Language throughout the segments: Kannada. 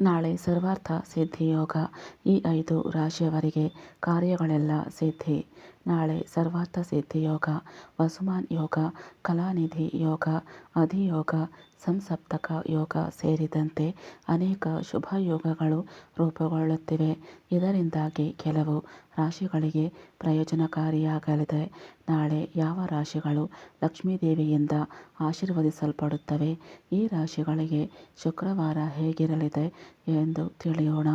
ನಾಳೆ ಸರ್ವಾರ್ಥ ಸಿದ್ಧಿಯೋಗ ಈ ಐದು ರಾಶಿಯವರಿಗೆ ಕಾರ್ಯಗಳೆಲ್ಲ ಸಿದ್ಧಿ. ನಾಳೆ ಸರ್ವಾರ್ಥ ಸಿದ್ಧಿಯೋಗ ವಸುಮಾನ್ ಯೋಗ, ಕಲಾನಿಧಿ ಯೋಗ ಅಧಿಯೋಗ ಸಂಸಪ್ತಕ ಯೋಗ ಸೇರಿದಂತೆ ಅನೇಕ ಶುಭ ಯೋಗಗಳು ರೂಪುಗೊಳ್ಳುತ್ತಿವೆ. ಇದರಿಂದಾಗಿ ಕೆಲವು ರಾಶಿಗಳಿಗೆ ಪ್ರಯೋಜನಕಾರಿಯಾಗಲಿದೆ. ನಾಳೆ ಯಾವ ರಾಶಿಗಳು ಲಕ್ಷ್ಮೀದೇವಿಯಿಂದ ಆಶೀರ್ವದಿಸಲ್ಪಡುತ್ತವೆ? ಈ ರಾಶಿಗಳಿಗೆ ಶುಕ್ರವಾರ ಹೇಗಿರಲಿದೆ ಎಂದು ತಿಳಿಯೋಣ.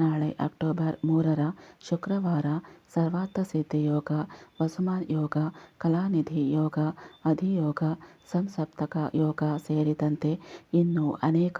ನಾಳೆ ಅಕ್ಟೋಬರ್ ಮೂರರ ಶುಕ್ರವಾರ ಸರ್ವಾರ್ಥ ಸಿದ್ಧಿ ಯೋಗ ವಸುಮಾನ್ ಯೋಗ ಕಲಾನಿಧಿ ಯೋಗ ಅಧಿಯೋಗ ಸಂಸಪ್ತಕ ಯೋಗ ಸೇರಿದಂತೆ ಇನ್ನೂ ಅನೇಕ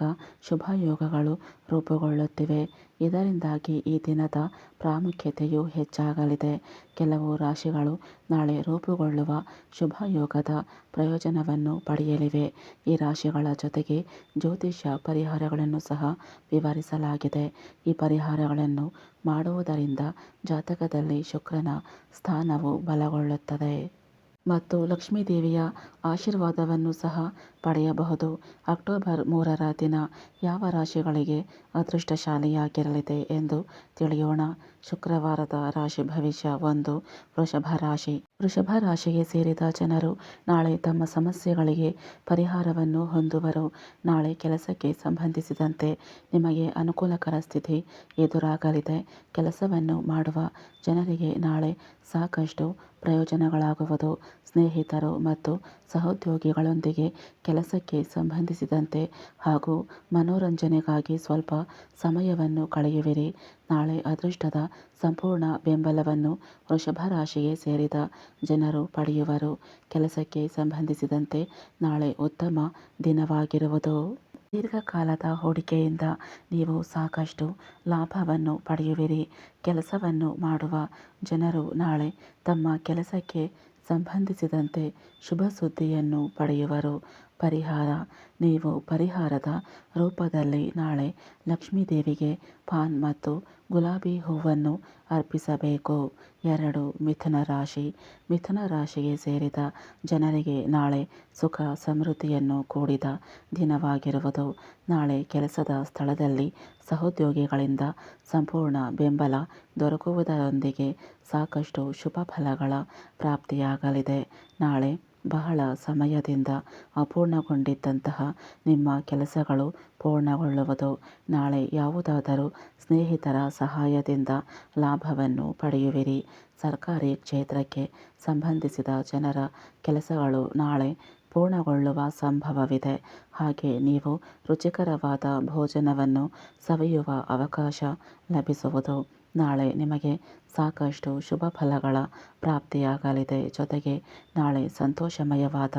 ಶುಭ ಯೋಗಗಳು ರೂಪುಗೊಳ್ಳುತ್ತಿವೆ. ಇದರಿಂದಾಗಿ ಈ ದಿನದ ಪ್ರಾಮುಖ್ಯತೆಯು ಹೆಚ್ಚಾಗಲಿದೆ. ಕೆಲವು ರಾಶಿಗಳು ನಾಳೆ ರೂಪುಗೊಳ್ಳುವ ಶುಭ ಯೋಗದ ಪ್ರಯೋಜನವನ್ನು ಪಡೆಯಲಿವೆ. ಈ ರಾಶಿಗಳ ಜೊತೆಗೆ ಜ್ಯೋತಿಷ್ಯ ಪರಿಹಾರಗಳನ್ನು ಸಹ ವಿವರಿಸಲಾಗಿದೆ. ಈ ಪರಿಹಾರಗಳನ್ನು ಮಾಡುವುದರಿಂದ ಜಾತಕದಲ್ಲಿ ಶುಕ್ರನ ಸ್ಥಾನವು ಬಲಗೊಳ್ಳುತ್ತದೆ. ಮತ್ತು ಲಕ್ಷ್ಮೀದೇವಿಯ ಆಶೀರ್ವಾದವನ್ನು ಸಹ ಪಡೆಯಬಹುದು. ಅಕ್ಟೋಬರ್ ಮೂರರ ದಿನ ಯಾವ ರಾಶಿಗಳಿಗೆ ಅದೃಷ್ಟಶಾಲಿಯಾಗಿರಲಿದೆ ಎಂದು ತಿಳಿಯೋಣ. ಶುಕ್ರವಾರದ ರಾಶಿ ಭವಿಷ್ಯ ಒಂದು ವೃಷಭ ರಾಶಿ. ವೃಷಭ ರಾಶಿಗೆ ಸೇರಿದ ಜನರು ನಾಳೆ ತಮ್ಮ ಸಮಸ್ಯೆಗಳಿಗೆ ಪರಿಹಾರವನ್ನು ಹೊಂದುವರು. ನಾಳೆ ಕೆಲಸಕ್ಕೆ ಸಂಬಂಧಿಸಿದಂತೆ ನಿಮಗೆ ಅನುಕೂಲಕರ ಸ್ಥಿತಿ ಎದುರಾಗಲಿದೆ. ಕೆಲಸವನ್ನು ಮಾಡುವ ಜನರಿಗೆ ನಾಳೆ ಸಾಕಷ್ಟು ಪ್ರಯೋಜನಗಳಾಗುವುದು. ಸ್ನೇಹಿತರು ಮತ್ತು ಸಹೋದ್ಯೋಗಿಗಳೊಂದಿಗೆ ಕೆಲಸಕ್ಕೆ ಸಂಬಂಧಿಸಿದಂತೆ ಹಾಗೂ ಮನೋರಂಜನೆಗಾಗಿ ಸ್ವಲ್ಪ ಸಮಯವನ್ನು ಕಳೆಯುವಿರಿ. ನಾಳೆ ಅದೃಷ್ಟದ ಸಂಪೂರ್ಣ ಬೆಂಬಲವನ್ನು ವೃಷಭ ರಾಶಿಗೆ ಸೇರಿದ ಜನರು ಪಡೆಯುವರು. ಕೆಲಸಕ್ಕೆ ಸಂಬಂಧಿಸಿದಂತೆ ನಾಳೆ ಉತ್ತಮ ದಿನವಾಗಿರುವುದು. ದೀರ್ಘಕಾಲದ ಹೂಡಿಕೆಯಿಂದ ನೀವು ಸಾಕಷ್ಟು ಲಾಭವನ್ನು ಪಡೆಯುವಿರಿ. ಕೆಲಸವನ್ನು ಮಾಡುವ ಜನರು ನಾಳೆ ತಮ್ಮ ಕೆಲಸಕ್ಕೆ ಸಂಬಂಧಿಸಿದಂತೆ ಶುಭ ಸುದ್ದಿಯನ್ನು ಪಡೆಯುವರು. ಪರಿಹಾರ. ನೀವು ಪರಿಹಾರದ ರೂಪದಲ್ಲಿ ನಾಳೆ ಲಕ್ಷ್ಮೀದೇವಿಗೆ ಪಾನ್ ಮತ್ತು ಗುಲಾಬಿ ಹೂವನ್ನು ಅರ್ಪಿಸಬೇಕು. ಎರಡು ಮಿಥುನ ರಾಶಿ. ಮಿಥುನ ರಾಶಿಗೆ ಸೇರಿದ ಜನರಿಗೆ ನಾಳೆ ಸುಖ ಸಮೃದ್ಧಿಯನ್ನು ಕೂಡಿದ ದಿನವಾಗಿರುವುದು. ನಾಳೆ ಕೆಲಸದ ಸ್ಥಳದಲ್ಲಿ ಸಹೋದ್ಯೋಗಿಗಳಿಂದ ಸಂಪೂರ್ಣ ಬೆಂಬಲ ದೊರಕುವುದರೊಂದಿಗೆ ಸಾಕಷ್ಟು ಶುಭ ಫಲಗಳ ಪ್ರಾಪ್ತಿಯಾಗಲಿದೆ. ನಾಳೆ ಬಹಳ ಸಮಯದಿಂದ ಅಪೂರ್ಣಗೊಂಡಿದ್ದಂತಹ ನಿಮ್ಮ ಕೆಲಸಗಳು ಪೂರ್ಣಗೊಳ್ಳುವುದು. ನಾಳೆ ಯಾವುದಾದರೂ ಸ್ನೇಹಿತರ ಸಹಾಯದಿಂದ ಲಾಭವನ್ನು ಪಡೆಯುವಿರಿ. ಸರ್ಕಾರಿ ಕ್ಷೇತ್ರಕ್ಕೆ ಸಂಬಂಧಿಸಿದ ಜನರ ಕೆಲಸಗಳು ನಾಳೆ ಪೂರ್ಣಗೊಳ್ಳುವ ಸಂಭವವಿದೆ. ಹಾಗೆ ನೀವು ರುಚಿಕರವಾದ ಭೋಜನವನ್ನು ಸವಿಯುವ ಅವಕಾಶ ಲಭಿಸುವುದು. ನಾಳೆ ನಿಮಗೆ ಸಾಕಷ್ಟು ಶುಭ ಫಲಗಳ ಪ್ರಾಪ್ತಿಯಾಗಲಿದೆ. ಜೊತೆಗೆ ನಾಳೆ ಸಂತೋಷಮಯವಾದ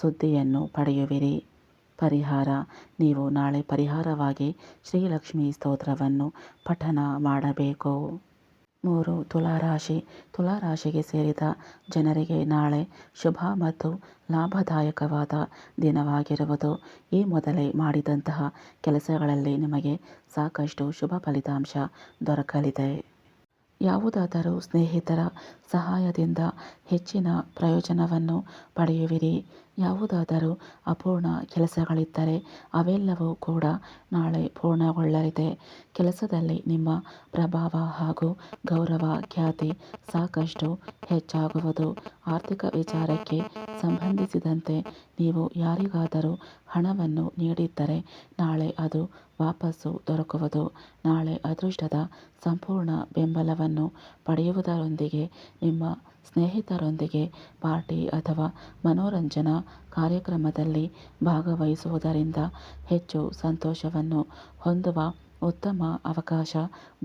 ಸುದ್ದಿಯನ್ನು ಪಡೆಯುವಿರಿ. ಪರಿಹಾರ, ನೀವು ನಾಳೆ ಪರಿಹಾರವಾಗಿ ಶ್ರೀಲಕ್ಷ್ಮೀ ಸ್ತೋತ್ರವನ್ನು ಪಠನ ಮಾಡಬೇಕು. ಮೂರು ತುಲಾರಾಶಿ. ತುಲಾರಾಶಿಗೆ ಸೇರಿದ ಜನರಿಗೆ ನಾಳೆ ಶುಭ ಮತ್ತು ಲಾಭದಾಯಕವಾದ ದಿನವಾಗಿರುವುದು. ಈ ಮೊದಲೇ ಮಾಡಿದಂತಹ ಕೆಲಸಗಳಲ್ಲಿ ನಿಮಗೆ ಸಾಕಷ್ಟು ಶುಭ ಫಲಿತಾಂಶ ದೊರಕಲಿದೆ. ಯಾವುದಾದರೂ ಸ್ನೇಹಿತರ ಸಹಾಯದಿಂದ ಹೆಚ್ಚಿನ ಪ್ರಯೋಜನವನ್ನು ಪಡೆಯುವಿರಿ. ಯಾವುದಾದರೂ ಅಪೂರ್ಣ ಕೆಲಸಗಳಿದ್ದರೆ ಅವೆಲ್ಲವೂ ಕೂಡ ನಾಳೆ ಪೂರ್ಣಗೊಳ್ಳಲಿದೆ. ಕೆಲಸದಲ್ಲಿ ನಿಮ್ಮ ಪ್ರಭಾವ ಹಾಗೂ ಗೌರವ ಖ್ಯಾತಿ ಸಾಕಷ್ಟು ಹೆಚ್ಚಾಗುವುದು. ಆರ್ಥಿಕ ವಿಚಾರಕ್ಕೆ ಸಂಬಂಧಿಸಿದಂತೆ ನೀವು ಯಾರಿಗಾದರೂ ಹಣವನ್ನು ನೀಡಿದ್ದರೆ ನಾಳೆ ಅದು ವಾಪಸ್ಸು ದೊರಕುವುದು. ನಾಳೆ ಅದೃಷ್ಟದ ಸಂಪೂರ್ಣ ಬೆಂಬಲವನ್ನು ಪಡೆಯುವುದರೊಂದಿಗೆ ನಿಮ್ಮ ಸ್ನೇಹಿತರೊಂದಿಗೆ ಪಾರ್ಟಿ ಅಥವಾ ಮನೋರಂಜನಾ ಕಾರ್ಯಕ್ರಮದಲ್ಲಿ ಭಾಗವಹಿಸುವುದರಿಂದ ಹೆಚ್ಚು ಸಂತೋಷವನ್ನು ಹೊಂದುವ ಉತ್ತಮ ಅವಕಾಶ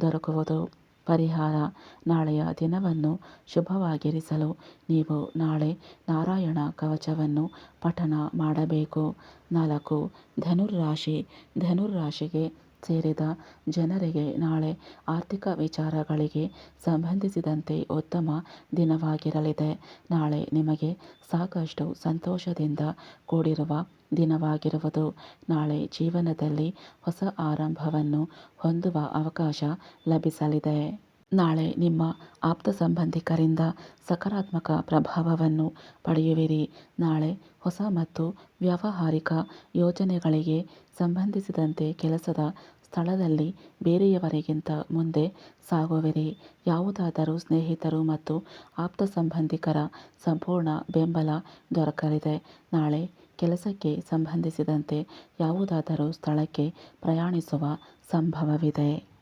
ದೊರಕುವುದು. ಪರಿಹಾರ ನಾಳೆಯ ದಿನವನ್ನು ಶುಭವಾಗಿರಿಸಲು ನೀವು ನಾಳೆ ನಾರಾಯಣ ಕವಚವನ್ನು ಪಠನ ಮಾಡಬೇಕು. ನಾಲ್ಕು, ಧನುರ್ರಾಶಿ. ಧನುರ್ರಾಶಿಗೆ ಸೇರಿದ ಜನರಿಗೆ ನಾಳೆ ಆರ್ಥಿಕ ವಿಚಾರಗಳಿಗೆ ಸಂಬಂಧಿಸಿದಂತೆ ಉತ್ತಮ ದಿನವಾಗಿರಲಿದೆ. ನಾಳೆ ನಿಮಗೆ ಸಾಕಷ್ಟು ಸಂತೋಷದಿಂದ ಕೂಡಿರುವ ದಿನವಾಗಿರುವುದು. ನಾಳೆ ಜೀವನದಲ್ಲಿ ಹೊಸ ಆರಂಭವನ್ನು ಹೊಂದುವ ಅವಕಾಶ ಲಭಿಸಲಿದೆ. ನಾಳೆ ನಿಮ್ಮ ಆಪ್ತ ಸಂಬಂಧಿಕರಿಂದ ಸಕಾರಾತ್ಮಕ ಪ್ರಭಾವವನ್ನು ಪಡೆಯುವಿರಿ. ನಾಳೆ ಹೊಸ ಮತ್ತು ವ್ಯಾವಹಾರಿಕ ಯೋಜನೆಗಳಿಗೆ ಸಂಬಂಧಿಸಿದಂತೆ ಕೆಲಸದ ಸ್ಥಳದಲ್ಲಿ ಬೇರೆಯವರಿಗಿಂತ ಮುಂದೆ ಸಾಗುವಿರಿ. ಯಾವುದಾದರೂ ಸ್ನೇಹಿತರು ಮತ್ತು ಆಪ್ತ ಸಂಬಂಧಿಕರ ಸಂಪೂರ್ಣ ಬೆಂಬಲ ದೊರಕಲಿದೆ. ನಾಳೆ ಕೆಲಸಕ್ಕೆ ಸಂಬಂಧಿಸಿದಂತೆ ಯಾವುದಾದರೂ ಸ್ಥಳಕ್ಕೆ ಪ್ರಯಾಣಿಸುವ ಸಂಭವವಿದೆ.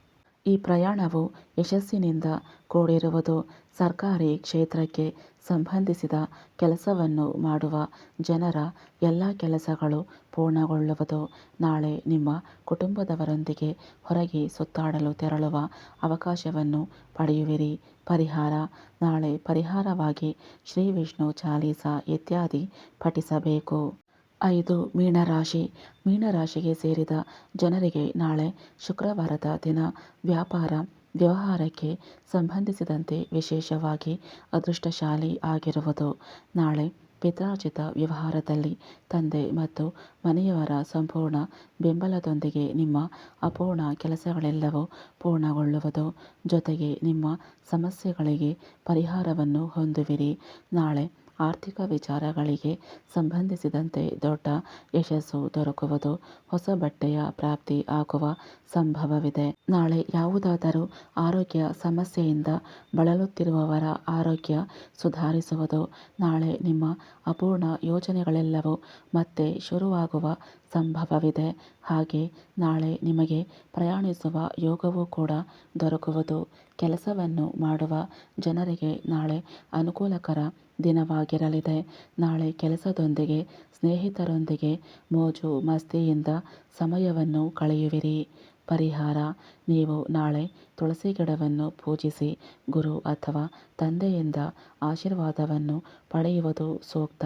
ಈ ಪ್ರಯಾಣವು ಯಶಸ್ಸಿನಿಂದ ಕೂಡಿರುವುದು ಸರ್ಕಾರಿ ಕ್ಷೇತ್ರಕ್ಕೆ ಸಂಬಂಧಿಸಿದ ಕೆಲಸವನ್ನು ಮಾಡುವ ಜನರ ಎಲ್ಲ ಕೆಲಸಗಳು ಪೂರ್ಣಗೊಳ್ಳುವುದು ನಾಳೆ ನಿಮ್ಮ ಕುಟುಂಬದವರೊಂದಿಗೆ ಹೊರಗೆ ಸುತ್ತಾಡಲು ತೆರಳುವ ಅವಕಾಶವನ್ನು ಪಡೆಯುವಿರಿ. ಪರಿಹಾರ. ನಾಳೆ ಪರಿಹಾರವಾಗಿ ಶ್ರೀ ವಿಷ್ಣು ಚಾಲೀಸ ಇತ್ಯಾದಿ ಪಠಿಸಬೇಕು. ಐದು ಮೀನರಾಶಿ. ಮೀನರಾಶಿಗೆ ಸೇರಿದ ಜನರಿಗೆ ನಾಳೆ ಶುಕ್ರವಾರದ ದಿನ ವ್ಯಾಪಾರ, ವ್ಯವಹಾರಕ್ಕೆ ಸಂಬಂಧಿಸಿದಂತೆ ವಿಶೇಷವಾಗಿ ಅದೃಷ್ಟಶಾಲಿ ಆಗಿರುವುದು. ನಾಳೆ ಪಿತ್ರಾರ್ಜಿತ ವ್ಯವಹಾರದಲ್ಲಿ ತಂದೆ ಮತ್ತು ಮನೆಯವರ ಸಂಪೂರ್ಣ ಬೆಂಬಲದೊಂದಿಗೆ ನಿಮ್ಮ ಅಪೂರ್ಣ ಕೆಲಸಗಳೆಲ್ಲವೂ ಪೂರ್ಣಗೊಳ್ಳುವುದು. ಜೊತೆಗೆ ನಿಮ್ಮ ಸಮಸ್ಯೆಗಳಿಗೆ ಪರಿಹಾರವನ್ನು ಹೊಂದುವಿರಿ. ನಾಳೆ ಆರ್ಥಿಕ ವಿಚಾರಗಳಿಗೆ ಸಂಬಂಧಿಸಿದಂತೆ ದೊಡ್ಡ ಯಶಸ್ಸು ದೊರಕುವುದು ಹೊಸ ಬಟ್ಟೆಯ ಪ್ರಾಪ್ತಿ ಆಗುವ ಸಂಭವವಿದೆ. ನಾಳೆ ಯಾವುದಾದರೂ ಆರೋಗ್ಯ ಸಮಸ್ಯೆಯಿಂದ ಬಳಲುತ್ತಿರುವವರ ಆರೋಗ್ಯ ಸುಧಾರಿಸುವುದು ನಾಳೆ ನಿಮ್ಮ ಅಪೂರ್ಣ ಯೋಜನೆಗಳೆಲ್ಲವೂ ಮತ್ತೆ ಶುರುವಾಗುವ ಸಂಭವವಿದೆ. ಹಾಗೆ ನಾಳೆ ನಿಮಗೆ ಪ್ರಯಾಣಿಸುವ ಯೋಗವೂ ಕೂಡ ದೊರಕುವುದು. ಕೆಲಸವನ್ನು ಮಾಡುವ ಜನರಿಗೆ ನಾಳೆ ಅನುಕೂಲಕರ ದಿನವಾಗಿರಲಿದೆ. ನಾಳೆ ಕೆಲಸದೊಂದಿಗೆ, ಸ್ನೇಹಿತರೊಂದಿಗೆ ಮೋಜು ಮಸ್ತಿಯಿಂದ ಸಮಯವನ್ನು ಕಳೆಯುವಿರಿ. ಪರಿಹಾರ, ನೀವು ನಾಳೆ ತುಳಸಿ ಗಿಡವನ್ನು ಪೂಜಿಸಿ ಗುರು ಅಥವಾ ತಂದೆಯಿಂದ ಆಶೀರ್ವಾದವನ್ನು ಪಡೆಯುವುದು ಸೂಕ್ತ.